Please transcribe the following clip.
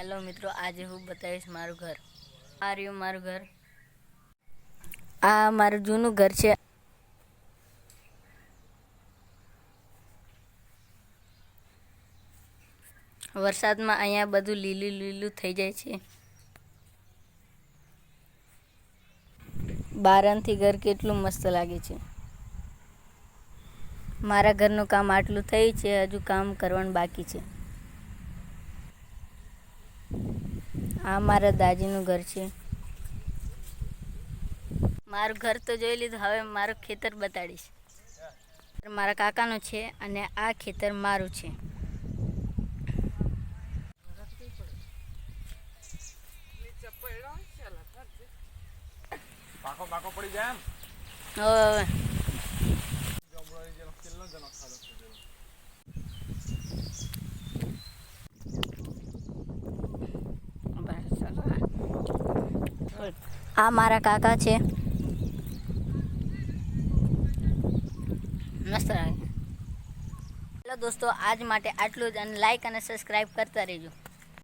Hello મિત્રો, આજે હું બતાવીશ મારું ઘર. આ રહ્યું મારું ઘર. આ મારું જૂનું ઘર છે. વરસાદમાં અહીંયા બધું લીલું લીલું થઈ જાય છે. બારણથી ઘર કેટલું મસ્ત લાગે છે. મારા ઘરનું કામ આટલું થયું છે, હજુ કામ કરવાનું બાકી છે. આ મારા દાદીનું ઘર છે. મારું ઘર તો જોઈ લીધું હવે મારું ખેતર બતાડીશ. મારા કાકાનું છે અને આ ખેતર મારું છે. પાકો પાકો પડી જાય એમ? હવે જમવાની જેનો કેટલો જનો ખાધો છે તેનો. આ મારા કાકા છે. મસ્ત લાગે દોસ્તો આજ માટે આટલું જ અને લાઈક અને સબસ્ક્રાઈબ કરતા રહેજો.